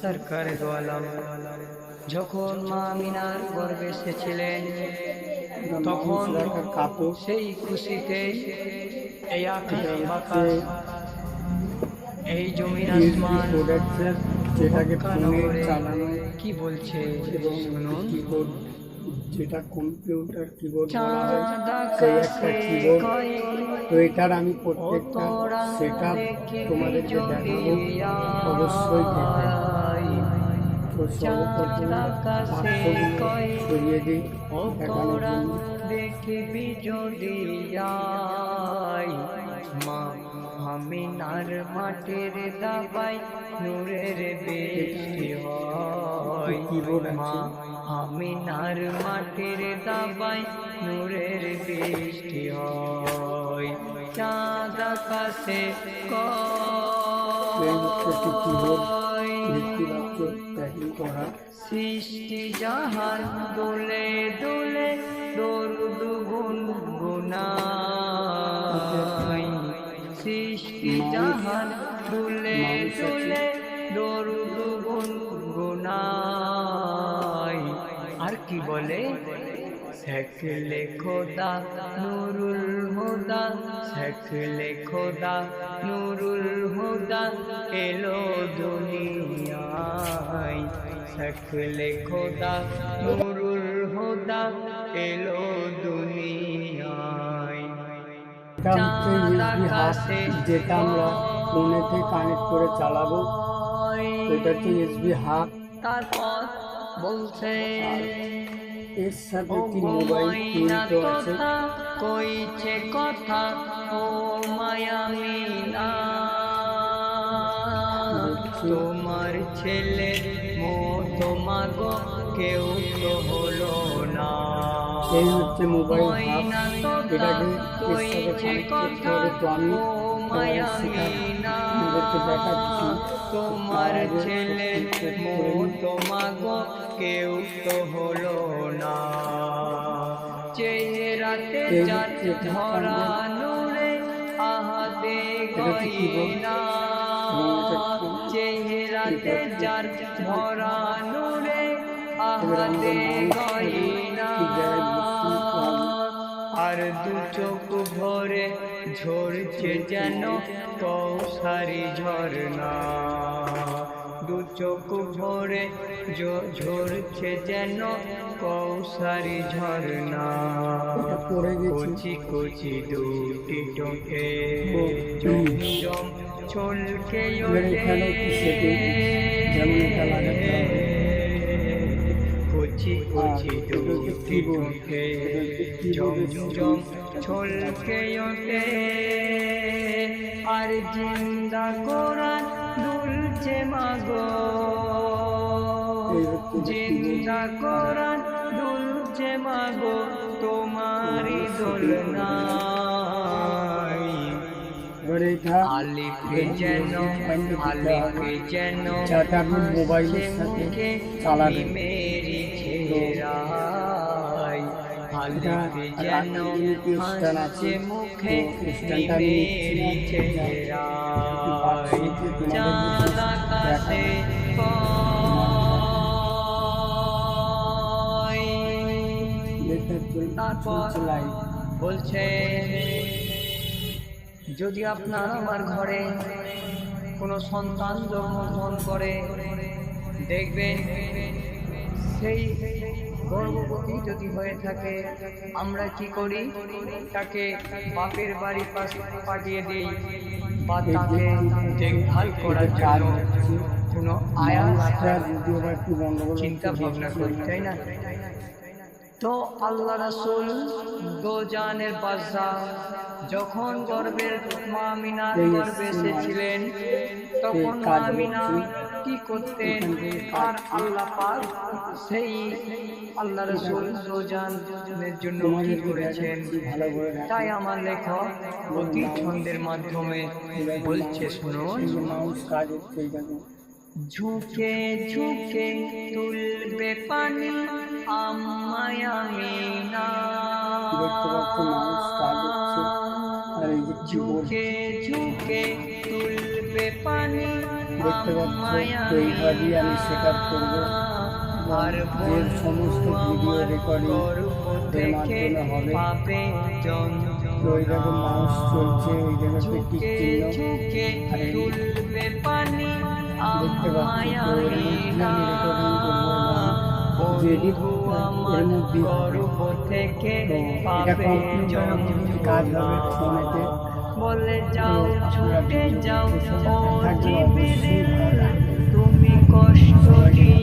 সরকার দোয়ালাম। যখন মা মিনার গর্বে এসেছিলেন তখন সেই খুশিতে এই আকাশ এই জমির আসমান যেটাকে কি বলছে শুনুন। যেটা কম্পিউটার কিবোর্ড বলা হয় চাঁদ সেই একটা কিবোর্ড তো এটার আমি প্রত্যেকটা সেটা তোমাদেরকে দেখাবো। অবশ্যই তো সর্বপ্রথম বাক্সগুলো সরিয়ে দিই দেখানোর জন্য। দেখবি যদি আই মা আমিনার মাঠের দাবাই নূরের বৃষ্টি হয়। মা আমিনার মাঠের দাবাই নূরের বৃষ্টি হয়। চাঁদ আকাশে সৃষ্টি জাহান দোলে দোলে দরুদ গুন গুনাই সৃষ্টি জাহান দোলে দোলে দরুদ গুন গুনাই কি বলে? শেখলে খোদা নুরুল হুদা। শেখলে খোদা নুরুল হুদা এলো দুনিয়ায়। শেখলে খোদা নুরুল হুদা এলো দুনিয়ায়। যেটা আমরা ফোনেতে কানেক্ট করে চালাবো এটা হচ্ছে ইউএসবি হাব তারপর বলছে এর সাথে আছে তোতা কইছে কথা ও মায়ামিনা তোমার ছেলে মতো মাগো কেউ তো হলো না। এই হচ্ছে মোবাইল এটাকে কইছে কথা ও তোমাদের তোমার ছেলে তোমাগো কেউ তো হলো না চেহারাতে এই যার হচ্ছে ধরা কান্দের। আহাতে। গইনা চেহারাতে এটা- যার ধরা নূরে আহাতে গইনা আর দু চোখ ভরে ঝরছে যেন কৌসারি ঝরনা দু চোখ ভরে ঝরছে যেন কৌসারি ঝরনা কচি কচি দুটি টোকে ও, জম ছলকে কচি আর। ছলকে জিন্দা কোরআন দুলছে মাগো। জিন্দা কোরআন দুলছে মাগো এবার এটা আলিফে যেন আলিফে যেন মোবাইলের সাথে মুখে যেন। হাসছে মুখে চাঁদ আকাশে তারপর বলছে যদি আপনার আমার ঘরে কোনো সন্তান জন্মগ্রহণ করে দেখবেন সেই গর্ভবতী যদি হয়ে থাকে আমরা কি করি তাকে বাপের বাড়ি পাশ পাঠিয়ে দিই বা তাকে দেখভাল করার জন্য কোনো আয়া মাছটা যদিও বা একটু গন্ডগোল চিন্তা ভাবনা করি তাই না তো আল্লাহ রাসুল দোজানের বাদশাহ যখন গর্বের মা মিনার গর্বে এসেছিলেন তখন এই মা কাজ মিনা হচ্ছে। কি করতেন? আর আল্লাহ পাক সেই আল্লাহ রসুল দোজানের জন্য কি করেছেন। তাই আমার লেখক অতি ছন্দের মাধ্যমে বলছে শুনুন। ঝুঁকে ঝুঁকে তুলবে পানি আমায় আমি না। ঝুঁকে ঝুঁকে তুলবে পানি দেখতে পাচ্ছ, তো এইভাবেই আমি আপ করব। যে সমস্ত ভিডিও রেকর্ডিং দেখতে পাচ্ছ, তো এর মধ্যে আমি রেকর্ডিং করব কাজ হবে বলে যাও ছুটে যাও ও তুমি কষ্ট